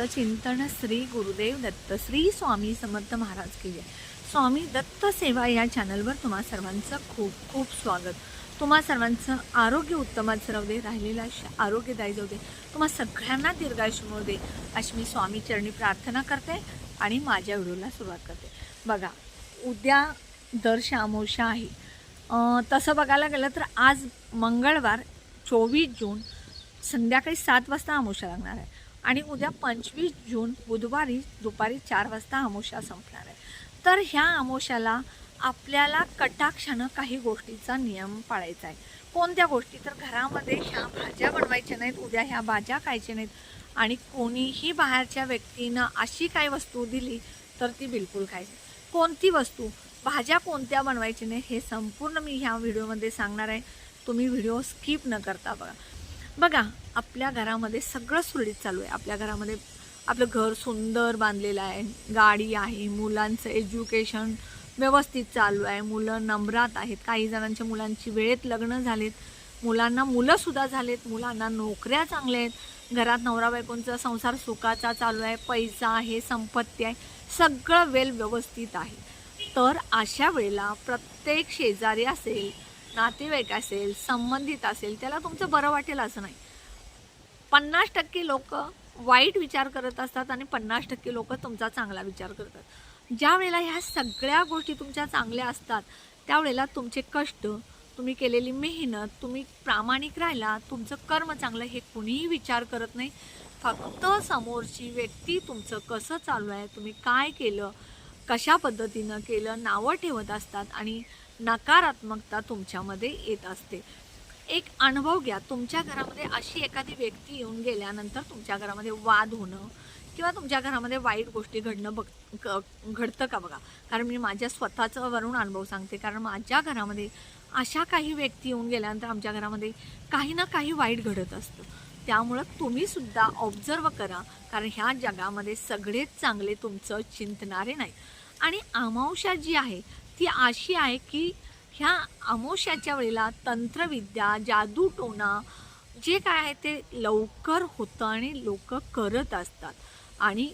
दत्त चिंतन श्री गुरुदेव दत्त. श्री स्वामी समर्थ महाराज की जय. स्वामी दत्त सेवा या चॅनलवर तुम्हा सर्वांचं खूप खूप स्वागत. तुम्हा सर्वांचं आरोग्य उत्तमात राहू दे राहिलेलं आयुष्य आरोग्यदायी जाऊ दे. तुम्हा सगळ्यांना दीर्घायुष्य मिळू दे अशी मी स्वामी चरणी प्रार्थना करते आणि माझ्या व्हिडिओला सुरुवात करते. बघा उद्या दर अमावस्या आहे. तसं बघायला गेलं तर आज मंगळवार चोवीस जून संध्याकाळी सात वाजता आमोशा लागणार आहे. आणि उद्या पंचवीस जून बुधवारी दुपारी चार वाजता अमोशा संपणार आहे. तर ह्या अमोशाला आपल्याला कटाक्षानं काही गोष्टीचा नियम पाळायचा आहे. कोणत्या गोष्टी? तर घरामध्ये ह्या भाज्या बनवायच्या नाहीत उद्या ह्या भाज्या खायच्या नाहीत. आणि कोणीही बाहेरच्या व्यक्तीनं अशी काही वस्तू दिली तर ती बिलकुल खायची. कोणती वस्तू? भाज्या कोणत्या बनवायची नाही हे संपूर्ण मी ह्या व्हिडिओमध्ये सांगणार आहे. तुम्ही व्हिडिओ स्किप न करता बघा. बघा आपल्या घरामध्ये सगळं सुरळीत चालू आहे. आपल्या घरामध्ये आपलं घर सुंदर बांधलेलं आहे. गाडी आहे मुलांचं एज्युकेशन व्यवस्थित चालू आहे. मुलं नम्रात आहेत. काही जणांच्या मुलांची वेळेत लग्न झालेत. मुलांना मुलंसुद्धा झालेत. मुलांना नोकऱ्या चांगल्या आहेत. घरात नवरा बायकोंचा संसार सुखाचा चालू आहे. पैसा आहे संपत्ती आहे. सगळं वेल व्यवस्थित आहे. तर अशा वेळेला प्रत्येक शेजारी असेल नातेवाईक असेल संबंधित असेल त्याला तुमचं बरं वाटेल असं नाही. पन्नास टक्के लोक वाईट विचार करत असतात आणि पन्नास टक्के लोक तुमचा चांगला विचार करतात. ज्या वेळेला ह्या सगळ्या गोष्टी तुमच्या चांगल्या असतात त्यावेळेला तुमचे कष्ट तुम्ही केलेली मेहनत तुम्ही प्रामाणिक राहिला तुमचं कर्म चांगलं हे कुणीही विचार करत नाही. फक्त समोरची व्यक्ती तुमचं कसं चालू आहे तुम्ही काय केलं कशा पद्धतीनं केलं नावं ठेवत असतात आणि नकारात्मकता तुमच्यामध्ये येत असते. एक अनुभव घ्या. तुमच्या घरामध्ये अशी एखादी व्यक्ती येऊन गेल्यानंतर तुमच्या घरामध्ये वाद होणं किंवा तुमच्या घरामध्ये वाईट गोष्टी घडणं बघ क- घडतं का बघा? कारण मी माझ्या स्वतःचं वरून अनुभव सांगते. कारण माझ्या घरामध्ये अशा काही व्यक्ती येऊन गेल्यानंतर आमच्या घरामध्ये काही ना काही वाईट घडत असतं. त्यामुळं तुम्हीसुद्धा ऑब्झर्व करा. कारण ह्या जगामध्ये सगळेच चांगले तुमचं चिंतणारे नाही आणि अमावस्या जी आहे ती अशी आहे की ह्या अमावस्याच्या वेळेला तंत्रविद्या जादूटोणा जे काय आहे ते लवकर होतं आणि लोक करत असतात. आणि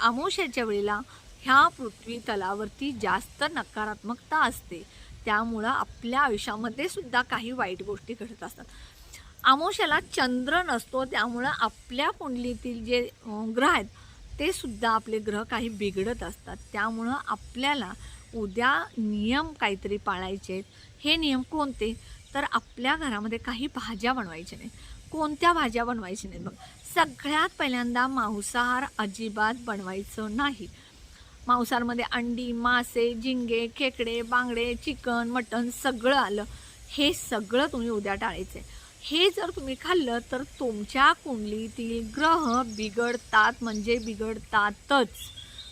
अमोशाच्या वेळेला ह्या पृथ्वी तलावरती जास्त नकारात्मकता असते. त्यामुळं आपल्या आयुष्यामध्ये सुद्धा काही वाईट गोष्टी घडत असतात. अमावस्याला चंद्र नसतो त्यामुळं आपल्या कुंडलीतील जे ग्रह आहेत ते सुद्धा आपले ग्रह काही बिघडत असतात. त्यामुळं आपल्याला उद्या नियम काहीतरी पाळायचे आहेत. हे नियम कोणते? तर आपल्या घरामध्ये काही भाज्या बनवायच्या नाहीत. कोणत्या भाज्या बनवायच्या नाहीत बघ. सगळ्यात पहिल्यांदा मांसाहार अजिबात बनवायचं नाही. मांसाहारमध्ये अंडी मासे झिंगे खेकडे बांगडे चिकन मटण सगळं आलं. हे सगळं तुम्ही उद्या टाळायचं हे जर तुम्ही खाल्लं तर तुमच्या कुंडलीतील ग्रह बिघडतात म्हणजे बिघडतातच.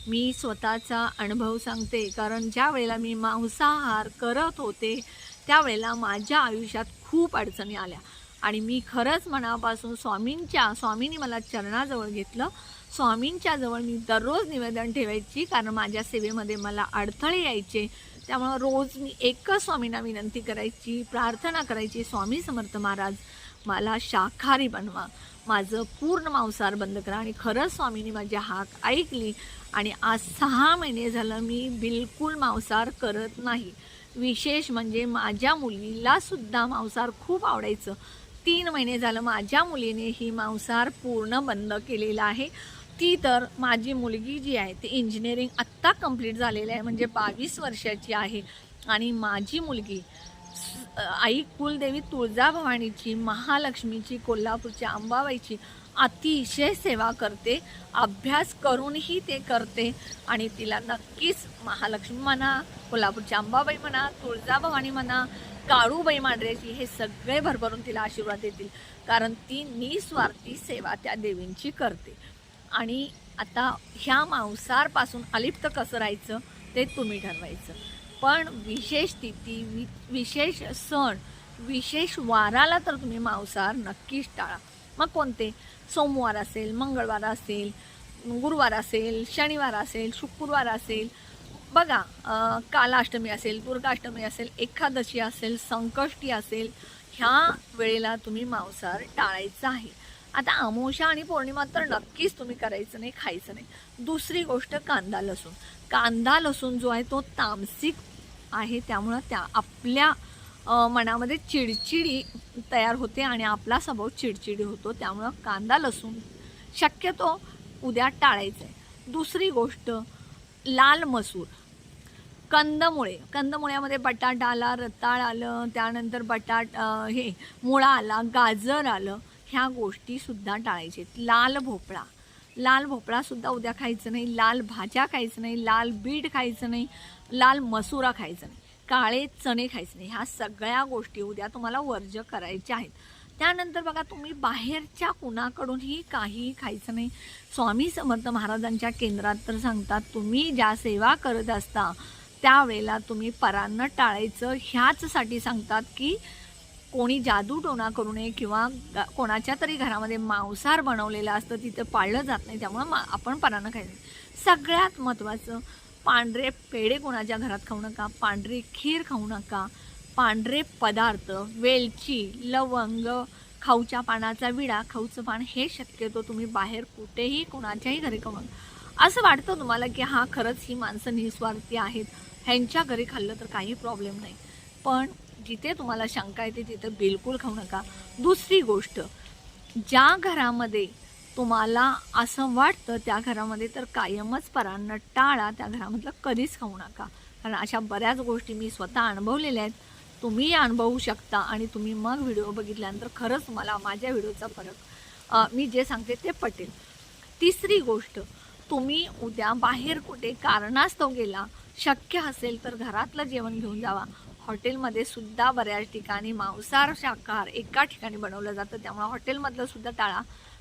मी स्वतःचा अनुभव सांगते. कारण ज्या वेळेला मी मांसाहार करत होते त्यावेळेला माझ्या आयुष्यात खूप अडचणी आल्या. आणि मी खरंच मनापासून स्वामींच्या स्वामींनी मला चरणाजवळ घेतलं. स्वामींच्या जवळ मी दररोज निवेदन ठेवायची कारण माझ्या सेवेमध्ये मला अडथळे यायचे. त्यामुळं रोज मी एकच स्वामींना विनंती करायची प्रार्थना करायची स्वामी समर्थ महाराज मला शाकाहारी बनवा. माझं पूर्ण मांसाहार बंद करा. आणि खरंच स्वामींनी माझी हाक ऐकली. आणि आज सहा महिने झालं मी बिलकुल मांसाहार करत नाही. विशेष म्हणजे माझ्या मुलीलासुद्धा मांसार मांसाहार खूप आवडायचं. तीन महिने झालं माझ्या मुलीने ही मांसाहार पूर्ण बंद केलेला आहे. ती तर माझी मुलगी जी आहे ती इंजिनिअरिंग आत्ता कंप्लीट झालेली आहे म्हणजे बावीस वर्षाची आहे. आणि माझी मुलगी आई कुलदेवी तुळजाभवानीची महालक्ष्मीची कोल्हापूरच्या अंबाबाईची अतिशय सेवा करते अभ्यास करूनही ते करते आणि तिला नक्कीच महालक्ष्मी म्हणा कोल्हापूरची अंबाबाई म्हणा तुळजाभवानी म्हणा काळूबाई मांढऱ्याची हे सगळे भरभरून तिला आशीर्वाद देतील. कारण ती निस्वार्थी सेवा त्या देवींची करते. आणि आता ह्या मांसारपासून अलिप्त कसं राहायचं ते तुम्ही ठरवायचं. पण विशेष तिथी वि विशेष सण विशेष वाराला तर तुम्ही मांसाहार नक्कीच टाळा. मग कोणते? सोमवार असेल मंगळवार असेल गुरुवार असेल शनिवार असेल शुक्रवार असेल. बघा कालाष्टमी असेल दुर्गाष्टमी असेल एकादशी असेल संकष्टी असेल ह्या वेळेला तुम्ही मांसाहार टाळायचा आहे. आता अमोशा आणि पौर्णिमा तर नक्कीच तुम्ही करायचं नाही खायचं नाही. दुसरी गोष्ट कांदा लसूण. कांदा लसूण जो आहे तो तामसिक आहे त्यामुळं त्या आपल्या मनामध्ये चिडचिडी तयार होते आणि आपला स्वभाव चिडचिडी होतो. त्यामुळं कांदा लसूण शक्यतो उद्या टाळायचं. आहे दुसरी गोष्ट लाल मसूर. कंदमुळे कंदमुळ्यामध्ये बटाटा आला रताळ आलं त्यानंतर बटाट हे मुळा आला गाजर आलं ह्या गोष्टीसुद्धा टाळायचे. लाल भोपळा. लाल भोपळासुद्धा उद्या खायचं नाही. लाल भाज्या खायचं नाही. लाल बीट खायचं नाही. लाल मसुरा खायचं नाही. काळे चणे खायचे नाही. ह्या सगळ्या गोष्टी उद्या तुम्हाला वर्ज करायच्या आहेत. त्यानंतर बघा तुम्ही बाहेरच्या कुणाकडूनही काही खायचं नाही. स्वामी समर्थ महाराजांच्या केंद्रात तर सांगतात तुम्ही ज्या सेवा करत असता त्यावेळेला तुम्ही परांना टाळायचं. ह्याचसाठी सांगतात की कोणी जादू टोना करू नये किंवा कोणाच्या तरी घरामध्ये मांसाहार बनवलेलं असतं तिथं पाळलं जात नाही त्यामुळं मा आपण परानं खायचं नाही. सगळ्यात महत्त्वाचं पांढरे पेढे कोणाच्या घरात खाऊ नका पांढरी खीर खाऊ नका पांढरे पदार्थ वेलची लवंग खाऊच्या पानाचा विडा खाऊचं पान हे शक्यतो तुम्ही बाहेर कुठेही कोणाच्याही घरी खाऊ नका. असं वाटतं तुम्हाला की हा खरंच ही माणसं निस्वार्थी आहेत ह्यांच्या घरी खाल्लं तर काही प्रॉब्लेम नाही. पण जिथे तुम्हाला शंका येते तिथे बिलकुल खाऊ नका. दुसरी गोष्ट ज्या घरामध्ये तुम्हाला असं वाटतं त्या घरामध्ये तर कायमच परांना टाळा त्या घरामधलं कधीच खाऊ नका. कारण अशा बऱ्याच गोष्टी मी स्वतः अनुभवलेल्या आहेत. तुम्ही अनुभवू शकता आणि तुम्ही मग व्हिडिओ बघितल्यानंतर खरंच मला माझ्या व्हिडिओचा फरक मी जे सांगते ते पटेल. तिसरी गोष्ट तुम्ही उद्या बाहेर कुठे कारणास्तव गेला शक्य असेल तर घरातलं जेवण घेऊन जावा. हॉटेलमध्ये सुद्धा बऱ्याच ठिकाणी मांसाहार शाकाहार एका ठिकाणी बनवलं जातं त्यामुळे हॉटेलमधलं सुद्धा टाळा.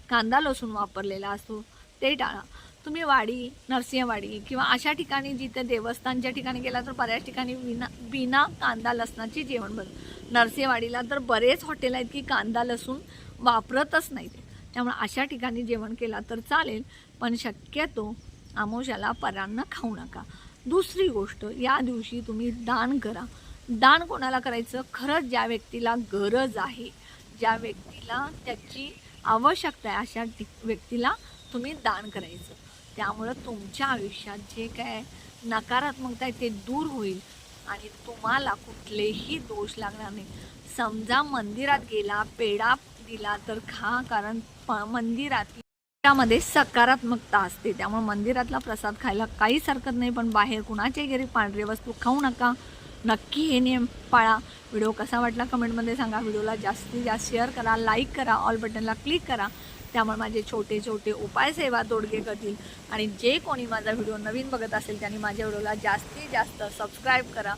कांदा लसूण वापरलेला असतो ते टाळा. तुम्ही वाडी नरसिंहवाडी किंवा अशा ठिकाणी जिथे देवस्थानच्या ठिकाणी गेला तर बऱ्याच ठिकाणी विना बिना कांदा लसणाची जेवण बन नरसिंहवाडीला तर बरेच हॉटेल आहेत की कांदा लसूण वापरतच नाहीत. त्यामुळे अशा ठिकाणी जेवण केला तर चालेल पण शक्यतो आमोशाला परांना खाऊ नका. दुसरी गोष्ट या दिवशी तुम्ही दान करा. दान कोणाला करायचं? खरंच ज्या व्यक्तीला गरज आहे ज्या व्यक्तीला त्याची आवश्यकता आहे अशा व्यक्तीला तुम्ही दान करायचं. त्यामुळं तुमच्या आयुष्यात जे काय नकारात्मकता आहे ते दूर होईल आणि तुम्हाला कुठलेही दोष लागणार नाही. समजा मंदिरात गेला पेढा दिला तर खा कारण प- मंदिरात त्यामध्ये सकारात्मकता असते. त्यामुळे मंदिरातला प्रसाद खायला काहीच हरकत नाही पण बाहेर कुणाच्याही घरी पांढरे वस्तू खाऊ नका. नक्की हे नियम पाळा. व्हिडिओ कसा वाटला कमेंटमध्ये सांगा. व्हिडिओला जास्तीत जास्त शेअर करा लाईक करा ऑल बटनला क्लिक करा. त्यामुळे माझे छोटे छोटे उपाय सेवा तोडगे करतील. आणि जे कोणी माझा व्हिडिओ नवीन बघत असेल त्यांनी माझ्या व्हिडिओला जास्तीत जास्त सबस्क्राईब करा.